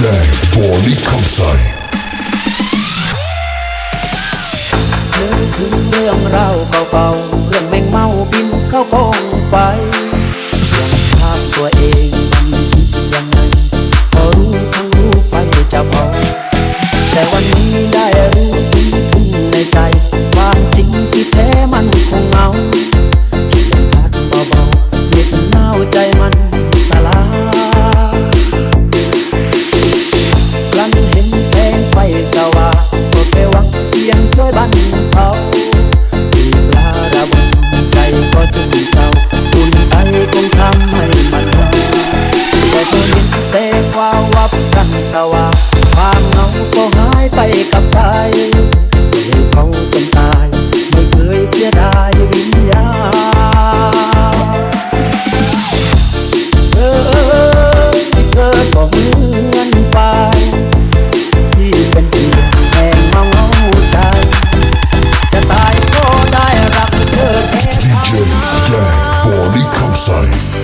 แดงบอลี่คำใสนึกถึงเรื่องราวเก่าๆเรื่องแมงเมาบินเข้ากอง Psych.